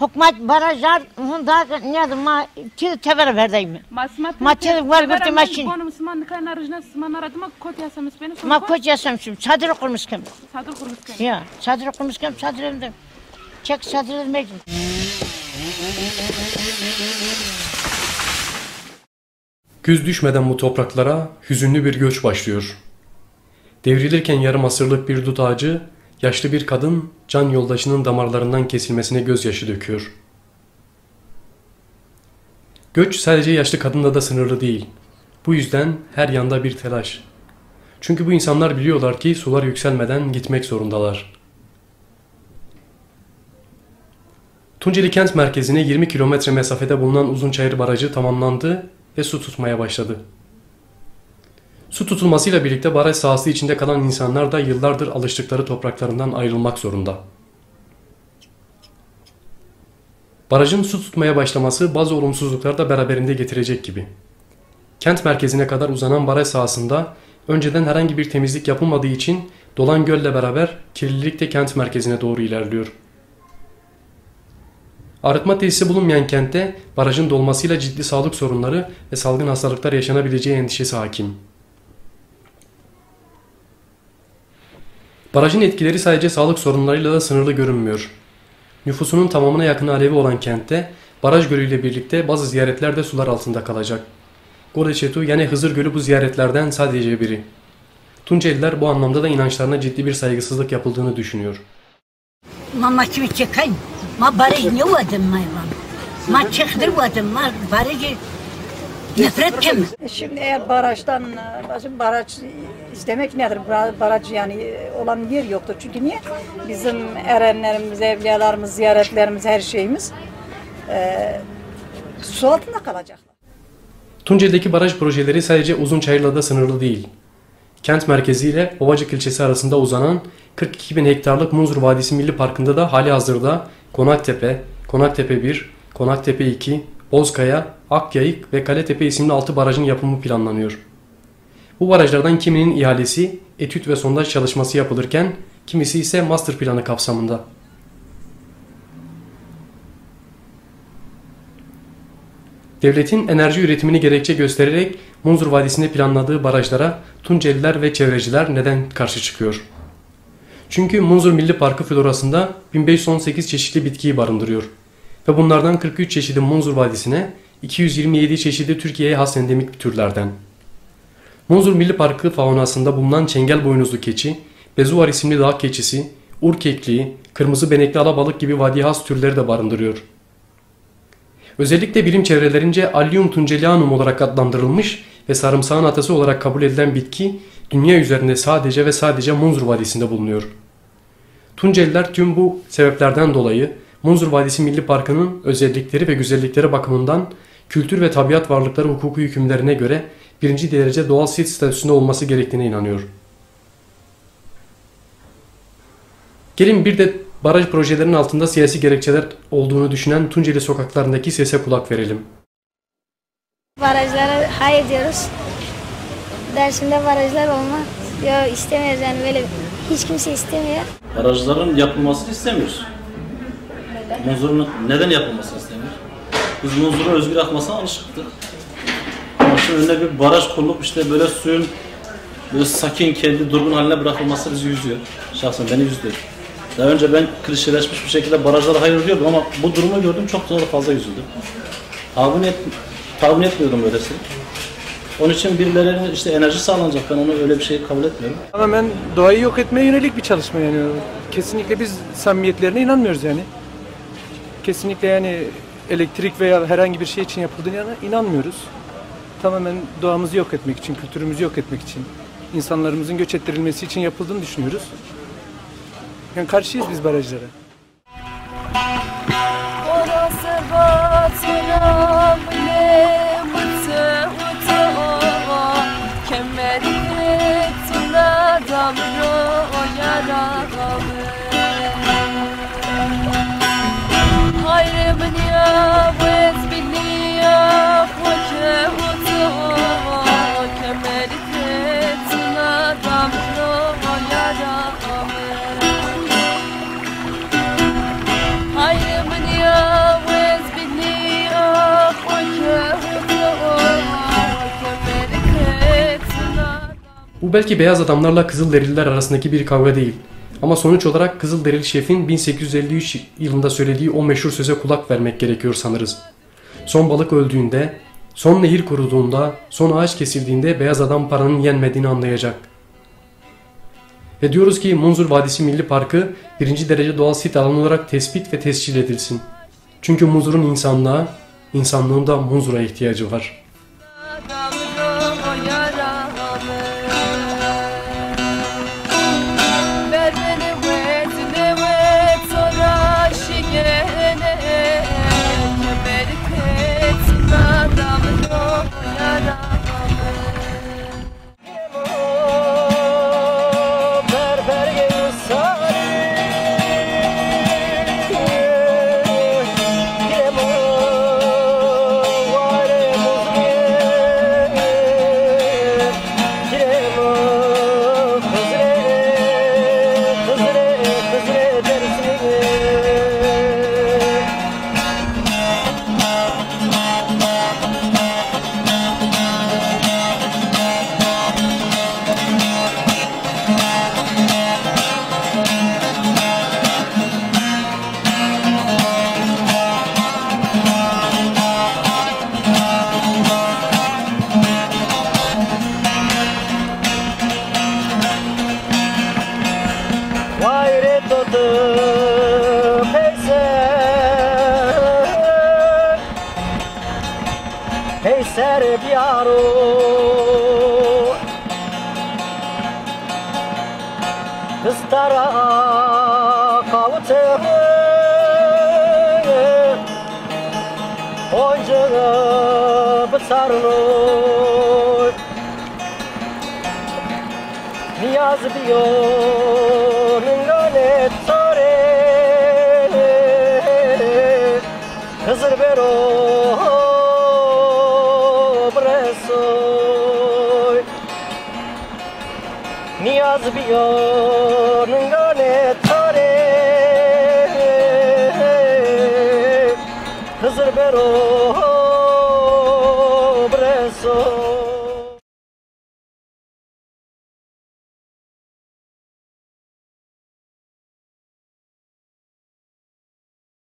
Hükümet barajlar hunda ne ma çiz tever verdeyim. Ma çiz var bir maşin. Bonu Müslüman kaynar rıjna Müslüman aradıma kot yasamış beni. Ma koç yaşamışım. Çadır kurmuşken. Ya çadır çadırımda. Çek çadırım mecbur. Güz düşmeden bu topraklara hüzünlü bir göç başlıyor. Devrilirken yarım asırlık bir dut ağacı, yaşlı bir kadın can yoldaşının damarlarından kesilmesine gözyaşı döküyor. Göç sadece yaşlı kadınla da sınırlı değil. Bu yüzden her yanda bir telaş. Çünkü bu insanlar biliyorlar ki sular yükselmeden gitmek zorundalar. Tunceli kent merkezine 20 kilometre mesafede bulunan Uzunçayır Barajı tamamlandı ve su tutmaya başladı. Su tutulmasıyla birlikte baraj sahası içinde kalan insanlar da yıllardır alıştıkları topraklarından ayrılmak zorunda. Barajın su tutmaya başlaması bazı olumsuzluklar da beraberinde getirecek gibi. Kent merkezine kadar uzanan baraj sahasında önceden herhangi bir temizlik yapılmadığı için dolan gölle beraber kirlilik de kent merkezine doğru ilerliyor. Arıtma tesisi bulunmayan kentte barajın dolmasıyla ciddi sağlık sorunları ve salgın hastalıklar yaşanabileceği endişesi hakim. Barajın etkileri sadece sağlık sorunlarıyla da sınırlı görünmüyor. Nüfusunun tamamına yakın Alevi olan kentte baraj gölüyle birlikte bazı ziyaretler de sular altında kalacak. Goreçetu yani Hızır Gölü bu ziyaretlerden sadece biri. Tunceliler bu anlamda da inançlarına ciddi bir saygısızlık yapıldığını düşünüyor. Mama kimi çekayım. Ma baraj ne vadım ma. Ma çektir vadım ma barajı nefret kim? Şimdi eğer barajdan, şimdi baraj istemek nedir? Ba- Baraj yani olan yer yoktur. Çünkü niye? Bizim erenlerimiz, evliyalarımız, ziyaretlerimiz, her şeyimiz eee su altında kalacaklar. Tunceli'deki baraj projeleri sadece Uzunçayır'la da sınırlı değil. Kent merkezi ile Ovacık ilçesi arasında uzanan 42 bin hektarlık Munzur Vadisi Milli Parkı'nda da hali hazırda Konaktepe, Konaktepe 1, Konaktepe 2, Bozkaya, Akyayık ve Kaletepe isimli 6 barajın yapımı planlanıyor. Bu barajlardan kiminin ihalesi, etüt ve sondaj çalışması yapılırken kimisi ise master planı kapsamında. Devletin enerji üretimini gerekçe göstererek Munzur Vadisi'nde planladığı barajlara Tunceliler ve çevreciler neden karşı çıkıyor? Çünkü Munzur Milli Parkı florasında 1518 çeşitli bitkiyi barındırıyor. Ve bunlardan 43 çeşidi Munzur Vadisi'ne, 227 çeşidi Türkiye'ye has endemik türlerden. Munzur Milli Parkı faunasında bulunan çengel boynuzlu keçi, bezuvar isimli dağ keçisi, ur kekliği, kırmızı benekli alabalık gibi vadi has türleri de barındırıyor. Özellikle bilim çevrelerince Allium tuncelianum olarak adlandırılmış ve sarımsağın atası olarak kabul edilen bitki dünya üzerinde sadece ve sadece Munzur Vadisi'nde bulunuyor. Tunceliler tüm bu sebeplerden dolayı Munzur Vadisi Milli Parkı'nın özellikleri ve güzellikleri bakımından kültür ve tabiat varlıkları hukuku hükümlerine göre birinci derece doğal sit statüsünde olması gerektiğine inanıyor. Gelin bir de baraj projelerinin altında siyasi gerekçeler olduğunu düşünen Tunceli sokaklarındaki sese kulak verelim. Barajlara hayır diyoruz. Dersimde barajlar olmaz. Yok istemiyoruz yani böyle hiç kimse istemiyor. Barajların yapılmasını istemiyoruz. Munzur'un neden yapılmasını istemiyoruz? Biz Munzur'un özgür akmasına alışıktık. Şimdi önüne bir baraj kurulup işte böyle suyun böyle sakin, kendi durgun haline bırakılması bizi yüzüyor. Şahsen beni üzdü. Daha önce ben klişeleşmiş bir şekilde barajlara hayır diyordum ama bu durumu gördüm çok daha fazla üzüldüm. Tahmin, et, tahmin etmiyordum böylesi. Onun için birilerine işte enerji sağlanacak. Ben onu öyle bir şey kabul etmiyorum. Tamamen doğayı yok etmeye yönelik bir çalışma yani. Kesinlikle biz samimiyetlerine inanmıyoruz yani. Kesinlikle yani elektrik veya herhangi bir şey için yapıldığına inanmıyoruz. Tamamen doğamızı yok etmek için, kültürümüzü yok etmek için, insanlarımızın göç ettirilmesi için yapıldığını düşünüyoruz. Yani karşıyız biz barajlara. Orası batına Bu belki beyaz adamlarla Kızılderililer arasındaki bir kavga değil. Ama sonuç olarak Kızılderili şefin 1853 yılında söylediği o meşhur söze kulak vermek gerekiyor sanırız. Son balık öldüğünde, son nehir kuruduğunda, son ağaç kesildiğinde beyaz adam paranın yenmediğini anlayacak. Ve diyoruz ki Munzur Vadisi Milli Parkı birinci derece doğal sit alanı olarak tespit ve tescil edilsin. Çünkü Munzur'un insanlığa, insanlığın da Munzur'a ihtiyacı var. Peyser biyaro Kıstara kavutı Oncağı bıçarlı Niyaz diyor Ningane tare. Hızır bero bresoy از بیانگان تاره خزر برو